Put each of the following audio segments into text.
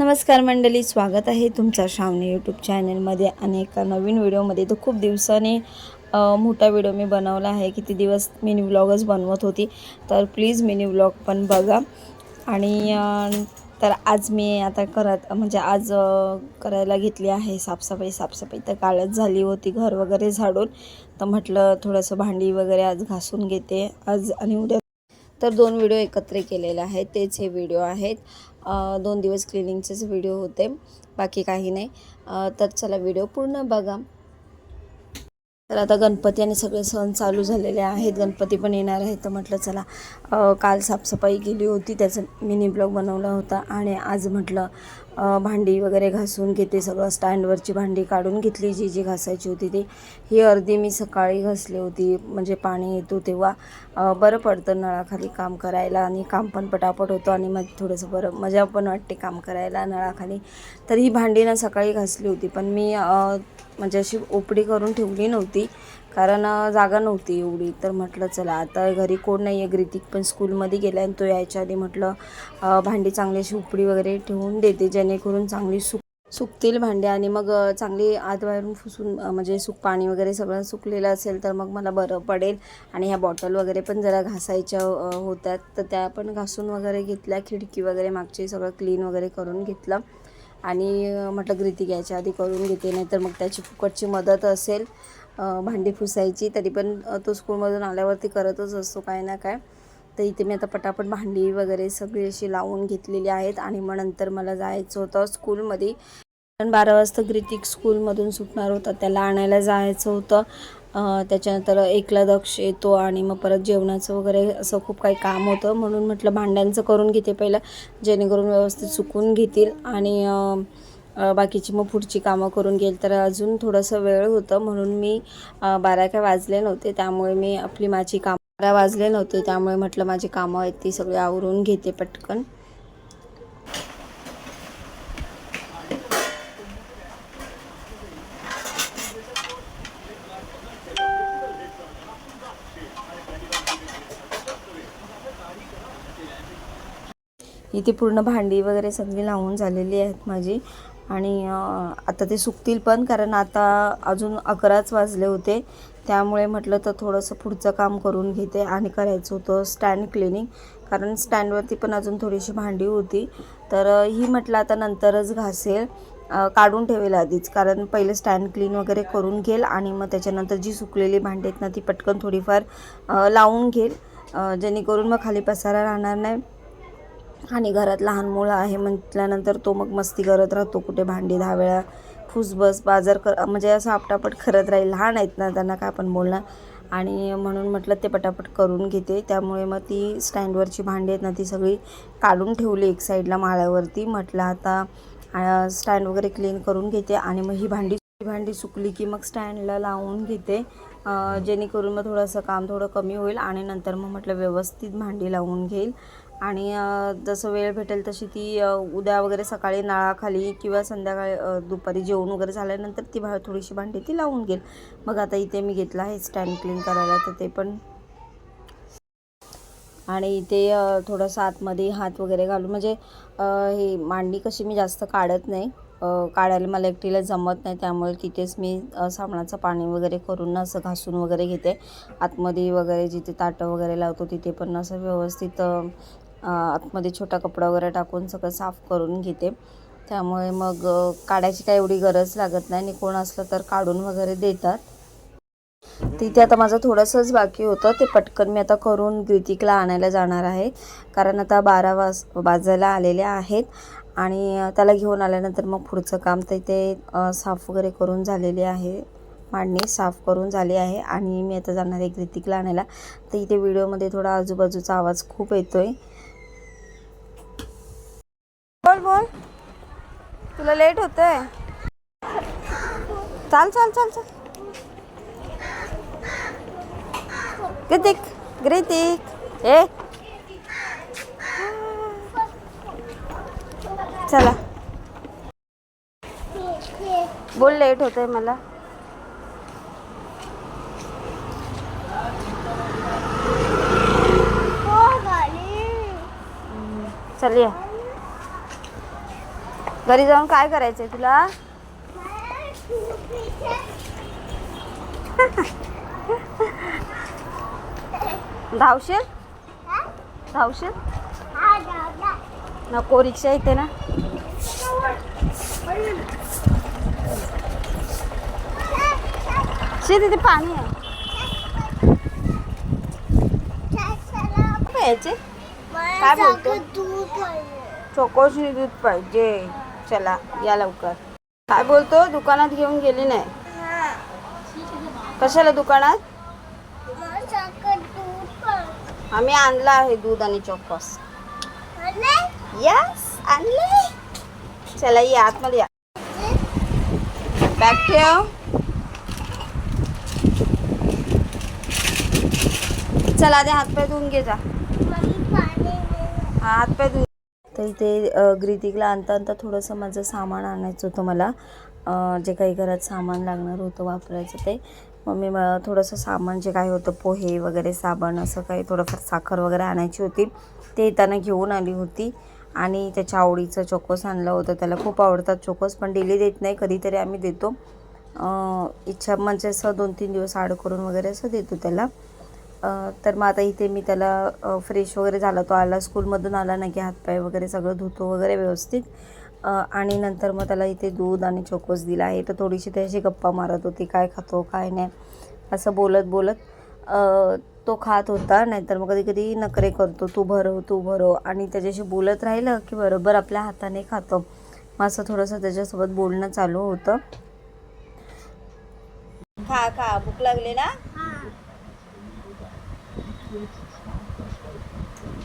नमस्कार मंडळी स्वागत आहे तुमचा श्रावणी यूट्यूब चॅनलमध्ये आणि एका नवीन व्हिडिओमध्ये तर खूप दिवसाने मोठा व्हिडिओ मी बनवला आहे. किती दिवस मिनी व्लॉगच बनवत होती तर प्लीज मिनी व्लॉग पण बघा. आणि तर आज मी आता करत म्हणजे आज करायला घेतली आहे साफसफाई. साफसफाई तर काळच झाली होती घर वगैरे झाडून. तर म्हटलं थोडंसं भांडी वगैरे आज घासून घेते. आज आणि उद्या तर दोन व्हिडिओ एकत्र केलेले आहेत. तेच हे व्हिडिओ आहेत. दोन दिवस क्लिनिंगचेच व्हिडिओ होते. बाकी काही नाही. तर चला व्हिडिओ पूर्ण बघा. तर आता गणपती आणि सगळे सण चालू झालेले आहेत. गणपती पण येणार आहेत तर म्हटलं चला काल साफसफाई केली होती. त्याचं मिनी ब्लॉग बनवला होता. आणि आज म्हटलं भांडी वगैरे घासून घेते सगळं. स्टँडवरची भांडी काढून घेतली जी जी घासायची होती ती. ही अर्धी मी सकाळी घासली होती म्हणजे पाणी येतो तेव्हा. बरं पडतं नळाखाली काम करायला आणि काम पण पटापट होतं आणि मग थोडंसं बरं मजा पण वाटते काम करायला नळाखाली. तर ही भांडी ना सकाळी घासली होती पण मी म्हणजे अशी ओपडी करून ठेवली नव्हती. कारण जागा नव्हती एवढी. तर म्हटलं चला आता घरी कोण नाही आहे ग्रितिक पण स्कूलमध्ये गेला आणि तो यायच्या आधी म्हटलं भांडी चांगली अशी उपडी वगैरे ठेवून देते जेणेकरून चांगली सुक सुकतील भांडी आणि मग चांगली आत बाहेरून फुसून म्हणजे सुक पाणी वगैरे सगळं सुकलेलं असेल तर मग मला बरं पडेल. आणि ह्या बॉटल वगैरे पण जरा घासायच्या होत्यात. तर त्या पण घासून वगैरे घेतल्या खिडकी वगैरे मागची सगळं क्लीन वगैरे करून घेतलं. आणि म्हटलं ग्रिती घ्यायच्या आधी करून घेते नाहीतर मग त्याची फुकटची मदत असेल. भांडी पुसायची तरी पण तो स्कूलमधून आल्यावरती करतच असतो काय ना काय. तर इथे मी आता पटापट भांडी वगैरे सगळी अशी लावून घेतलेली आहेत आणि मग नंतर मला जायचं होतं स्कूलमध्ये. कारण बारा वाजता ग्रितिक स्कूलमधून सुटणार होता त्याला आणायला जायचं होतं. त्याच्यानंतर एकला दक्ष येतो आणि मग परत जेवणाचं वगैरे असं खूप काही काम होतं. म्हणून म्हटलं भांड्यांचं करून घेते पहिलं जेणेकरून व्यवस्थित सुकून घेतील. आणि बाकीची मग पुढची कामं करून गेली तर अजून थोडंसं वेळ होतं म्हणून मी बारा काय वाजले नव्हते. त्यामुळे मी आपली माझी कामं बारा वाजले नव्हते. त्यामुळे म्हटलं माझी कामं आहेत ती सगळी आवरून घेते पटकन. इथे पूर्ण भांडी वगैरे सगळी लावून झालेली आहेत माझी. आणि आता ते सुकतील पण कारण आता अजून अकराच वाजले होते. त्यामुळे म्हटलं तर थोडंसं पुढचं काम करून घेते आणि करायचं होतं स्टँड क्लिनिंग. कारण स्टँडवरती पण अजून थोडीशी भांडी होती. तर ही म्हटलं आता नंतरच घासेल. काढून ठेवेल आधीच. कारण पहिले स्टँड क्लीन वगैरे करून घेईल आणि मग त्याच्यानंतर जी सुकलेली भांडी आहेत ना ती पटकन थोडीफार लावून घेईल जेणेकरून मग खाली पसारा राहणार नाही. आणि घरात लहान मुलं आहे म्हटल्यानंतर तो मग मस्ती करत राहतो कुठे भांडी दहा वेळा फुसबस बाजार कर म्हणजे असं आपटापट करत राहील. लहान आहेत ना त्यांना काय आपण बोलणार? आणि म्हणून म्हटलं ते पटापट करून घेते. त्यामुळे मग ती स्टँडवरची भांडी आहेत ना ती सगळी काढून ठेवली एक साईडला माळ्यावरती. म्हटलं आता स्टँड वगैरे क्लीन करून घेते आणि मग ही भांडी ही भांडी सुकली की मग स्टँडला लावून घेते. जेणेकरून मग थोडंसं काम थोडं कमी होईल आणि नंतर मग म्हटलं व्यवस्थित भांडी लावून घेईल. आणि जसं वेळ भेटेल तशी ती उद्या वगैरे सकाळी नळाखाली किंवा संध्याकाळी दुपारी जेवण वगैरे झाल्यानंतर ती भा थोडीशी भांडी ती लावून घेईल. मग आता इथे मी घेतलं आहे स्टँड क्लीन करायला तर ते पण आणि इथे थोडंसं आतमध्ये हात वगैरे घालून म्हणजे हे मांडी कशी मी जास्त काढत नाही. काढायला मला एकटीला जमत नाही त्यामुळे तिथेच मी साबणाचं पाणी वगैरे करून असं घासून वगैरे घेते. आतमध्ये वगैरे जिथे ताटं वगैरे लावतो तिथे पण असं व्यवस्थित आतमध्ये छोटा कपडा वगैरे टाकून सगळं साफ करून घेते. त्यामुळे मग काढायची काय एवढी गरज लागत नाही. आणि कोण असलं तर काढून वगैरे देतात. तिथे आता माझं थोडंसंच बाकी होतं. ते पटकन मी आता करून ग्रितिकला आणायला जाणार आहे. कारण आता बारा वाज वाजायला आलेले आहेत. आणि त्याला घेऊन आल्यानंतर मग पुढचं काम तर इथे साफ वगैरे करून झालेले आहे. मांडणी साफ करून झाली आहे. आणि मी आता जाणार आहे ग्रितिकला आणायला. तर इथे व्हिडिओमध्ये थोडा आजूबाजूचा आवाज खूप येतो आहे बोल बोल. तुला लेट होतंय. चाल चाल चाल चाल. ग्रितिक ग्रितिक ए. चला. बोल लेट होतंय मला. चल या. घरी जाऊन काय करायचंय तुला? धावशील? धावशील? नको रिक्षा येते ना. शी तिथे पाणी आहे. काय बोलतो? चोकोशी दूध पाहिजे. चला या लवकर. काय बोलतो? दुकानात घेऊन गेली नाही. कशाला दुकानात? आम्ही आणला आहे दूध आणि चोकोस. यस आणले. चला या आतमध्ये या. बॅग ठेव. चला आधी हातपाय धुवून घे जा. हातपाय धुवून तर इथे ग्रीतिकला आणता आणता थोडंसं माझं सामान आणायचं होतं मला. जे काही घरात सामान लागणार होतं वापरायचं ते. मग मी मला थोडंसं सामान जे काही होतं पोहे वगैरे साबण असं काही थोडंफार साखर वगैरे आणायची होती. ते येताना घेऊन आली होती. आणि त्याच्या आवडीचं चोकोस आणलं होतं. त्याला खूप आवडतात चोकोस पण डेली देत नाही. कधीतरी आम्ही देतो. इच्छा म्हणजे असं दोन तीन दिवस आड करून वगैरे असं देतो त्याला. तर मग आता इथे मी त्याला फ्रेश वगैरे झाला तो आला स्कूलमधून आला ना की हातपाय वगैरे सगळं धुतो वगैरे व्यवस्थित. आणि नंतर मग त्याला इथे दूध आणि चोकोस दिला आहे. तर थोडीशी त्याशी गप्पा मारत होती काय खातो काय नाही असं बोलत बोलत तो खात होता. नाहीतर मग कधी कधी नखरे करतो तू भरव तू भरव. आणि त्याच्याशी बोलत राहिलं की बरोबर आपल्या हाताने खातो. मग असं थोडंसं त्याच्यासोबत बोलणं चालू होतं. खा खा भूक लागली ना?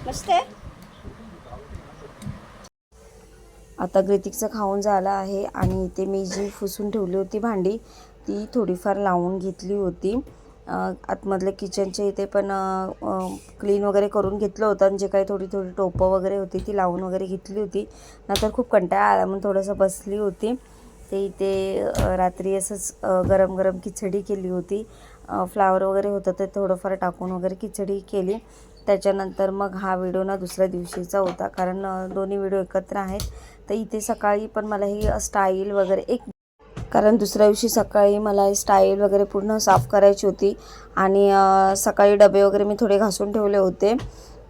मस्त आहे आता ग्रितिकचं खाऊन झालं आहे आणि इथे मी जी फुसून ठेवली होती भांडी ती थोडीफार लावून घेतली होती. आतमधल्या किचनच्या इथे पण क्लीन वगैरे करून घेतलं होतं आणि जे काही थोडी थोडी टोपं वगैरे होती ती लावून वगैरे घेतली होती. नंतर खूप कंटाळा आला म्हणून थोडंसं बसली होती. ते इथे रात्री असंच गरम गरम खिचडी केली होती. फ्लावर वगैरे होतं ते थोडंफार टाकून वगैरे खिचडी केली. त्याच्यानंतर मग हा व्हिडिओ ना दुसऱ्या दिवशीचा होता. कारण दोन्ही व्हिडिओ एकत्र आहेत. तर इथे सकाळी पण मला ही स्टाईल वगैरे एक कारण दुसऱ्या दिवशी सकाळी मला स्टाईल वगैरे पूर्ण साफ करायची होती. आणि सकाळी डबे वगैरे मी थोडे घासून ठेवले होते.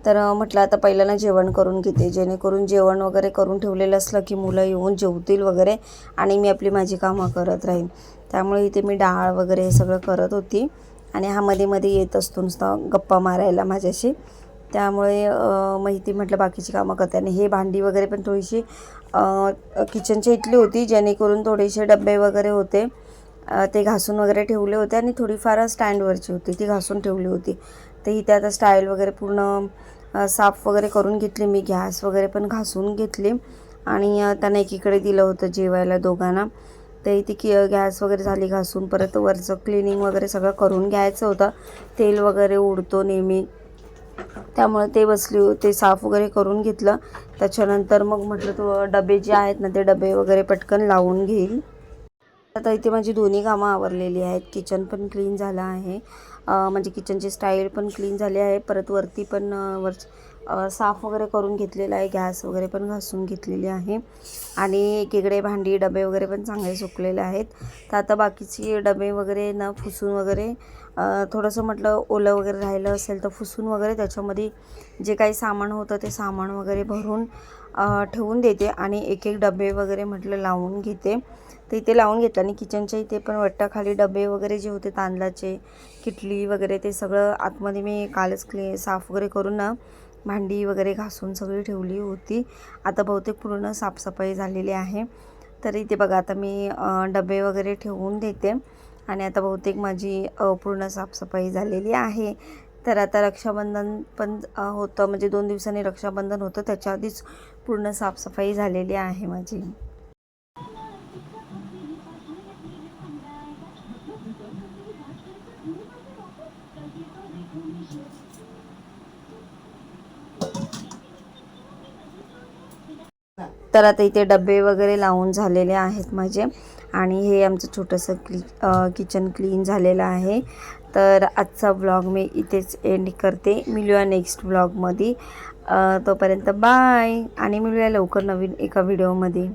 तर म्हटलं आता पहिल्यांदा जेवण करून घेते. जेणेकरून जेवण वगैरे करून ठेवलेलं असलं की मुलं येऊन जेवतील वगैरे आणि मी आपली माझी कामं करत राहीन. त्यामुळे इथे मी डाळ वगैरे हे सगळं करत होती आणि हा मध्ये मध्ये येत असतो नुसता गप्पा मारायला माझ्याशी. त्यामुळे माहिती म्हटलं बाकीची कामं करते. आणि हे भांडी वगैरे पण थोडीशी किचनची इथली होती जेणेकरून थोडेसे डबे वगैरे होते. ते घासून वगैरे ठेवले होते आणि थोडीफार स्टँडवरची होती. ती घासून ठेवली होती. तर इथे आता स्टाईल वगैरे पूर्ण साफ वगैरे करून घेतली मी गॅस वगैरे पण घासून घेतली आणि त्यांना एकीकडे दिलं होतं जेवायला दोघांना. तर इथे की गॅस वगैरे झाली घासून परत वरचं क्लिनिंग वगैरे सगळं करून घ्यायचं होतं. तेल वगैरे उडतो नेहमी. त्यामुळे ते बसली ते साफ वगैरे करून घेतलं. त्याच्यानंतर मग म्हटलं तो डबे जे आहेत ना ते डबे वगैरे पटकन लावून घेईल. आता इथे माझी दोन्ही कामं आवरलेली आहेत. किचन पण क्लीन झालं आहे. म्हणजे किचनची स्टाईल पण क्लीन झाली आहे. परत वरती पण वर साफ वगैरे करून घेतलेलं आहे. गॅस वगैरे पण घासून घेतलेली आहे. आणि एकीकडे भांडी डबे वगैरे पण चांगले सुकलेले आहेत. तर आता बाकीचे डबे वगैरे न फुसून वगैरे थोडंसं म्हटलं ओलं वगैरे राहिलं असेल तर फुसून वगैरे त्याच्यामध्ये जे काही सामान होतं ते सामान वगैरे भरून ठेवून देते. आणि एक एक डबे वगैरे म्हटलं लावून घेते. तर इथे लावून घेतलं. आणि किचनच्या इथे पण वट्टाखाली डबे वगैरे जे होते तांदळाचे किटली वगैरे ते सगळं आतमध्ये मी कालच क्ली साफ वगैरे करून ना भांडी वगैरे घासून सगळी ठेवली होती. आता बहुतेक पूर्ण साफसफाई झालेली आहे. तर इथे बघा आता मी डबे वगैरे ठेवून देते. आणि आता बहुतेक माझी पूर्ण साफसफाई झालेली आहे. तर आता रक्षाबंधन पण होतं. म्हणजे दोन दिवसांनी रक्षाबंधन होतं. त्याच्या आधीच पूर्ण साफसफाई झालेली आहे माझी. तर आता इथे डबे वगैरे लावून झालेले आहेत माझे. आणि हे आमचं छोटंसं क्ली किचन क्लीन झालेलं आहे. तर आजचा ब्लॉग मी इथेच एंड करते. मिळूया नेक्स्ट ब्लॉगमध्ये तोपर्यंत बाय आणि मिळूया लवकर नवीन एका व्हिडिओमध्ये